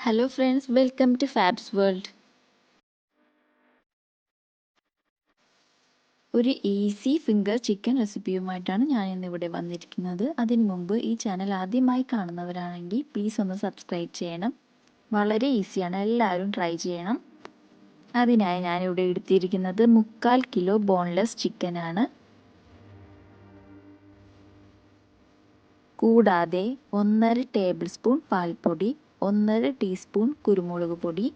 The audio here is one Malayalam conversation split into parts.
Hello friends welcome to Fabs world ഒരു ഈസി ഫിംഗർ ചിക്കൻ റെസിപ്പിയുമായിട്ടാണ് ഞാൻ ഇന്നിവിടെ വന്നിരിക്കുന്നത്. അതിനു മുമ്പ് ഈ ചാനൽ ആദ്യമായി കാണുന്നവരാണെങ്കിൽ പ്ലീസ് ഒന്ന് സബ്സ്ക്രൈബ് ചെയ്യണം. വളരെ ഈസിയാണ് എല്ലാവരും ട്രൈ ചെയ്യണം. അതിനായി ഞാനിവിടെ എടുത്തിരിക്കുന്നത് മുക്കാൽ കിലോ ബോൺലെസ് ചിക്കനാണ് കൂടാതെ ഒന്നര ടേബിൾ സ്പൂൺ പാൽപ്പൊടി ഒന്നര ടീസ്പൂൺ കുരുമുളക് പൊടി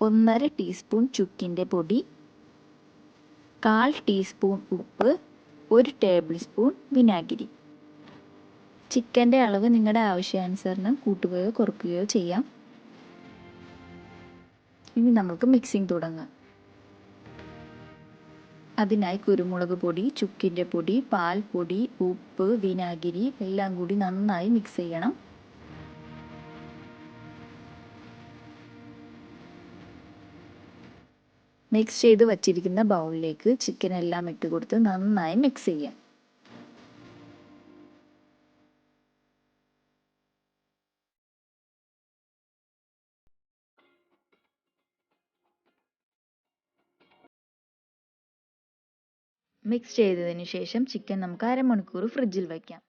ഒന്നര ടീസ്പൂൺ ചുക്കിന്റെ പൊടി കാൽ ടീസ്പൂൺ ഉപ്പ് ഒരു ടേബിൾ സ്പൂൺ വിനാഗിരി. ചിക്കന്റെ അളവ് നിങ്ങളുടെ ആവശ്യാനുസരണം കൂട്ടുകയോ കുറയ്ക്കുകയോ ചെയ്യാം. ഇനി നമുക്ക് മിക്സിംഗ് തുടങ്ങാം. അതിനായി കുരുമുളക് പൊടി ചുക്കിന്റെ പൊടി പാൽപ്പൊടി ഉപ്പ് വിനാഗിരി എല്ലാം കൂടി നന്നായി മിക്സ് ചെയ്യണം. മിക്സ് ചെയ്ത് വച്ചിരിക്കുന്ന ബൗളിലേക്ക് ചിക്കൻ എല്ലാം ഇട്ട് കൊടുത്ത് നന്നായി മിക്സ് ചെയ്യാം. മിക്സ് ചെയ്തതിന് ശേഷം ചിക്കൻ നമുക്ക് അരമണിക്കൂർ ഫ്രിഡ്ജിൽ വയ്ക്കാം.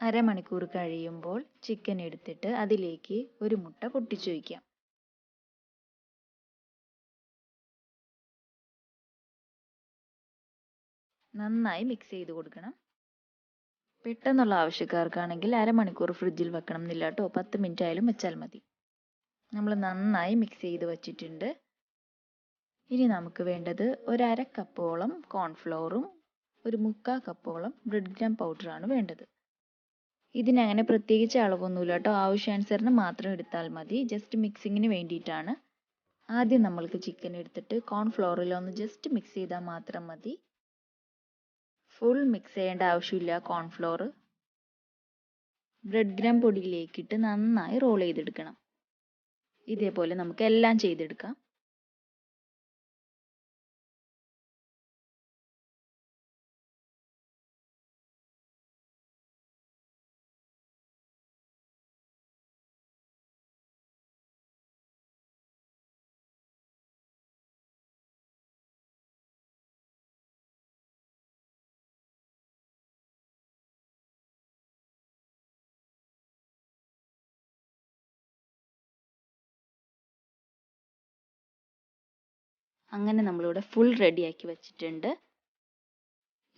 അരമണിക്കൂർ കഴിയുമ്പോൾ ചിക്കൻ എടുത്തിട്ട് അതിലേക്ക് ഒരു മുട്ട പൊട്ടിച്ചു വയ്ക്കാം നന്നായി മിക്സ് ചെയ്ത് കൊടുക്കണം. പെട്ടെന്നുള്ള ആവശ്യക്കാർക്കാണെങ്കിൽ അരമണിക്കൂർ ഫ്രിഡ്ജിൽ വെക്കണം എന്നില്ല കേട്ടോ പത്ത് മിനിറ്റ് ആയാലും വെച്ചാൽ മതി. നമ്മൾ നന്നായി മിക്സ് ചെയ്ത് വച്ചിട്ടുണ്ട്. ഇനി നമുക്ക് വേണ്ടത് ഒരു അര കപ്പോളം കോൺഫ്ലോറും ഒരു മുക്കാൽ കപ്പോളം ബ്രെഡ് ഗ്രാം പൗഡറാണ് വേണ്ടത്. ഇതിനങ്ങനെ പ്രത്യേകിച്ച് അളവൊന്നുമില്ല കേട്ടോ ആവശ്യാനുസരണം മാത്രം എടുത്താൽ മതി. ജസ്റ്റ് മിക്സിങ്ങിന് വേണ്ടിയിട്ടാണ്. ആദ്യം നമ്മൾക്ക് ചിക്കൻ എടുത്തിട്ട് കോൺഫ്ലോറിൽ ഒന്ന് ജസ്റ്റ് മിക്സ് ചെയ്താൽ മാത്രം മതി. ഫുൾ മിക്സ് ചെയ്യേണ്ട ആവശ്യമില്ല. കോൺഫ്ലോർ ബ്രെഡ് ഗ്രാം പൊടിയിലേക്കിട്ട് നന്നായി റോൾ ചെയ്തെടുക്കണം. ഇതേപോലെ നമുക്ക് എല്ലാം ചെയ്തെടുക്കാം. അങ്ങനെ നമ്മളിവിടെ ഫുൾ ആക്കി വെച്ചിട്ടുണ്ട്.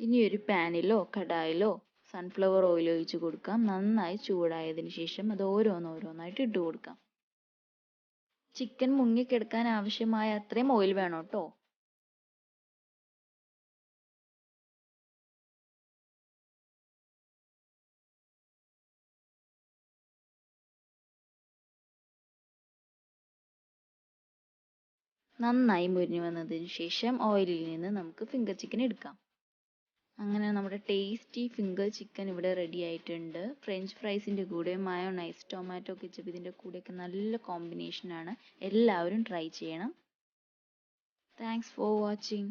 ഇനി ഒരു പാനിലോ കടായിലോ സൺഫ്ലവർ ഓയിൽ ഒഴിച്ച് കൊടുക്കാം. നന്നായി ചൂടായതിനു ശേഷം അത് ഓരോന്നോരോന്നായിട്ട് ഇട്ട് കൊടുക്കാം. ചിക്കൻ മുങ്ങിക്കിടക്കാൻ ആവശ്യമായ അത്രയും ഓയിൽ വേണം കേട്ടോ നന്നായി മുരിഞ്ഞു വന്നതിന് ശേഷം ഓയിലിൽ നിന്ന് നമുക്ക് ഫിംഗർ ചിക്കൻ എടുക്കാം. അങ്ങനെ നമ്മുടെ ടേസ്റ്റി ഫിംഗർ ചിക്കൻ ഇവിടെ റെഡി ആയിട്ടുണ്ട്. ഫ്രഞ്ച് ഫ്രൈസിന്റെ കൂടെ മയോണൈസ് ടൊമാറ്റോ കെച്ചപ്പ് ഇതിന്റെ കൂടെയൊക്കെ നല്ല കോമ്പിനേഷനാണ് എല്ലാവരും ട്രൈ ചെയ്യണം. Thanks for watching